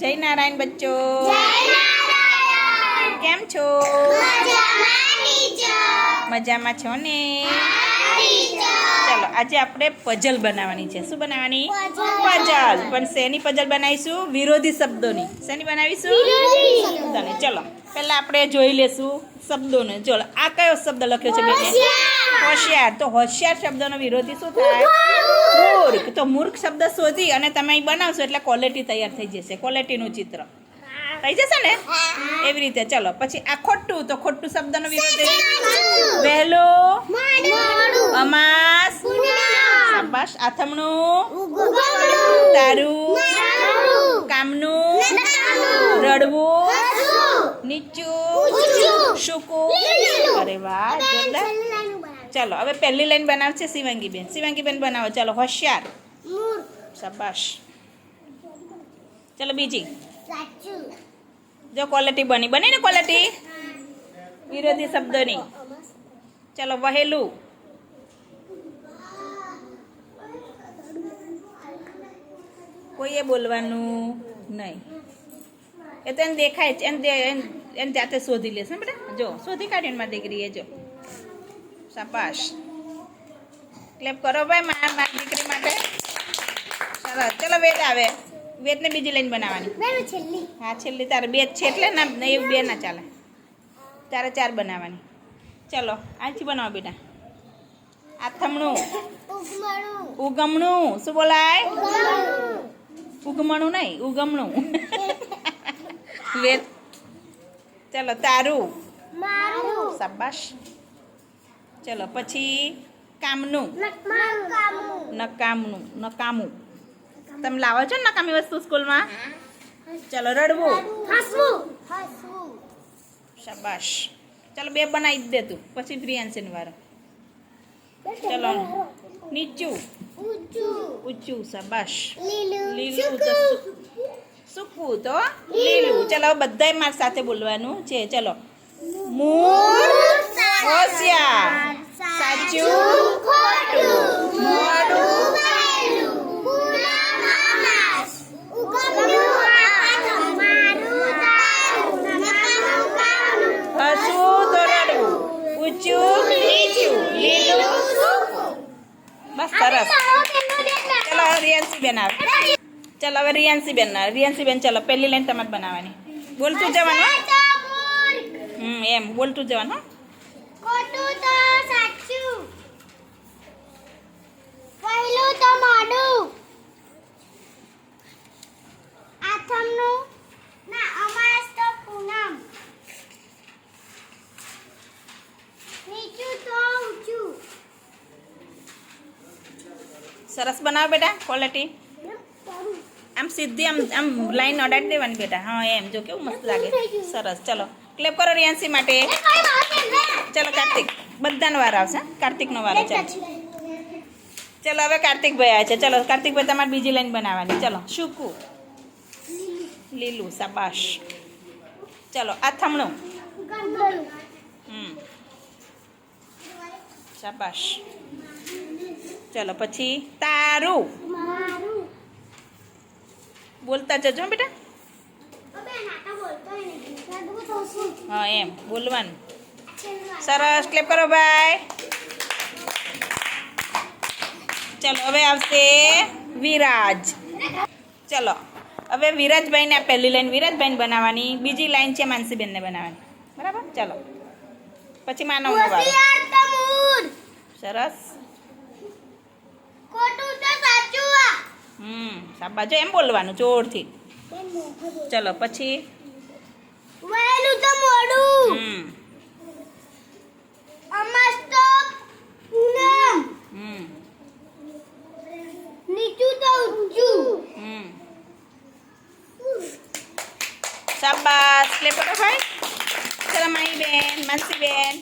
જય નારાયણ બચ્ચો. કેમ છો? મજામાં છો ને? ચલો આજે આપણે પઝલ બનાવવાની છે. શું બનાવવાની? પઝલ પણ શેની પઝલ બનાવીશું? વિરોધી શબ્દોની. શેની બનાવીશું? શબ્દોની. ચલો પહેલા આપણે જોઈ લેશું શબ્દોને. ચલો આ કયો શબ્દ લખ્યો છે બેને? હોશિયાર. તો હોશિયાર શબ્દનો વિરોધી શું થાય? મૂર્ખ. તો મૂર્ખ શબ્દ શોધી અને તમે અહીં બનાવશો એટલે ક્વોલિટી તૈયાર થઈ જશે. ક્વોલિટીનું ચિત્ર. થઈ જશે ને? એવી રીતે. ચલો પછી આ ખોટું. તો ખોટું શબ્દનો વિરોધી વહેલો. અમાસ. શાબાશ. આથમણું. તારું. કામનું. રડવું. નીચું. સૂકું. અરે વાહ જોરદાર. ચાલો હવે પહેલી લાઈન બનાવશે શિવાંગીબેન. બેન શિવાંગી બનાવો ચાલો હોશિયાર. શાબાશ. ચાલો બીજી. જો ક્વોલિટી બની. બની ને ક્વોલિટી વિરોધી શબ્દોની. ચાલો વહેલું. કોઈએ બોલવાનું નહીં. એ તો એને દેખાય જ. એને જાતે શોધી લેશે ને બેટા. જો શોધી કાઢ્યું મારી દીકરીએ જો. શાબાશ. ક્લેપ કરો ભાઈ માર મારી દીકરી માટે. સરસ ચલો વેદ આવે. વેદને બીજી લાઈન બનાવવાની. હા છેલ્લી. તારે બે છે એટલે ના એ બે ના ચાલે. તારે ચાર બનાવવાની. ચલો આજથી બનાવો બેટા. આથમણું. ઉગમણું. શું બોલાય? ઉગમણું. નહીં ઉગમણું. વેદ. ચલો તારું. શાબાશ. ચલો, પછી કામનું. નકામનું, નકામું. તમે લાવો છો ને નકામી વસ્તુ સ્કૂલમાં? ચલો, રડવું. શાબાશ. ચલો, બે બનાવી દે તું. પછી પ્રિયાંશીન વાર. ચલો, નીચું. ઊંચું, શાબાશ. લીલું સૂકવું તો? લીલું. ચલો, બધાય મારી સાથે બોલવાનું છે. ચલો. મૂળ હોશિયાર સાચું મોડું હસવું તો રડવું ઊંચું નીચું લીલું બસ સરસ ચલો હવે રિયાન્સી બેન આવે ચલો હવે રિયાન્સી બેન આવે રિયાન્સી બેન ચલો પહેલી લાઈન તમારે બનાવવાની બોલતું જવાનું હો? હમ એમ બોલતું જવાનું હો? ખોટું તો સાચું પહેલું તો મોઢું આથમનું ના અમાસ તો પૂનમ નીચું તો ઊંચું સરસ બનાવો બેટા ક્વોલિટી આમ સીધી આમ આમ લાઈન અડાડી દેવાની બેટા હા એમ જો કેવું મસ્ત લાગે સરસ ચલો ક્લેપ કરો રિયાન્સી માટે ચલો કાર્તિક બધાનો વાર આવશે? કાર્તિકનો વારો ચાલો ચલો હવે કાર્તિકભાઈ આવે છે. ચલો કાર્તિકભાઈ તમારે બીજી લાઈન બનાવવાની. ચલો શુકુ લીલું સાબાશ ચલો થમણું. હમ. સાબાશ ચલો પછી તારું. બોલતા જજો બેટા? હા એમ બોલવાનું. સરસ ક્લેપ કરો ભાઈ. ચલો હવે આવશે વિરાજ. ચલો હવે વિરાજભાઈને આ પહેલી લાઈન વિરાજભાઈને બનાવવાની બીજી લાઈન છે માનસીબેનને બનાવવાની. બરાબર? ચલો પછી માનવ સરસ. હમ સાબાજો એમ બોલવાનું જોરથી. ચલો પછી. તો મોડું. હમ અમાસ તો પૂનમ હમ નીચું તો ઊંચું હમ કરો ભાઈ ચલો માહી બેન માનસીબેન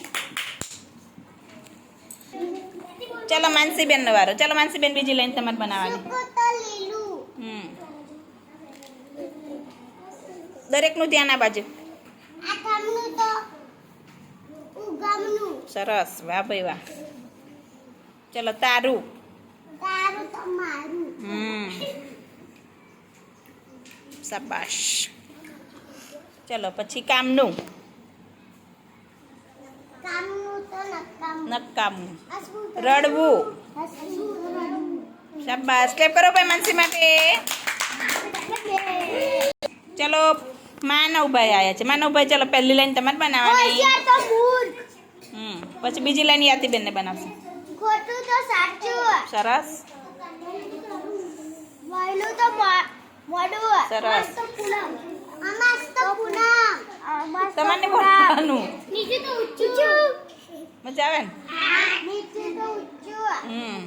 ચલો માનસી બેન નો વારો ચલો માનસીબેન બીજી લાઈન તમારે બનાવવાની હમ દરેકનું ધ્યાન આ બાજુ સરસ વાહ ભાઈ વાહ ચલો તારું તારું હમ શાબાશ ચલો પછી કામનું કામનું તો નકામું. નકામું હસવું તો રડવું હસવું તો રડવું. શાબાશ ક્લેપ કરો ભાઈ માનસી માટે ચલો માનવભાઈ આવ્યા છે માનવભાઈ ચલો પહેલી લાઈન તમારે બનાવવાની હોશિયાર તો મૂર્ખ. હમ પછી બીજી લાઈન યાતીબેનને બનાવશે ખોટું તો સાચું સરસ વહેલું તો મો- મોડું સરસ. અમાસ તો પૂનમ અમાસ તો પૂનમ અમાસ તો બોલવાનું નીચે તો ઊંચું મજા આવે ને? નીચે તો ઊંચું હમ.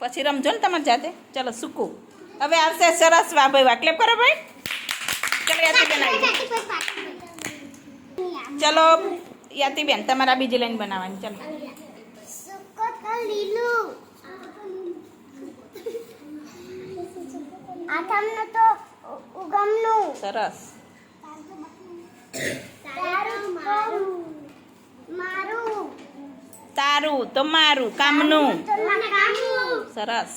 પછી રમજો ને તમારી જાતે. ચલો સૂકું. હવે આવશે સરસ વાહ ભાઈ વાટલે કરો ભાઈ. ચલો યાતીબેન આવી ચાલો યાતી બેન તમારા બીજી લાઈન બનાવવાની. ચલો. સુકો તો લીલું. આઠમનું તો ઉ- ઉગમનું સરસ. મારું તમારું કામનું. સરસ.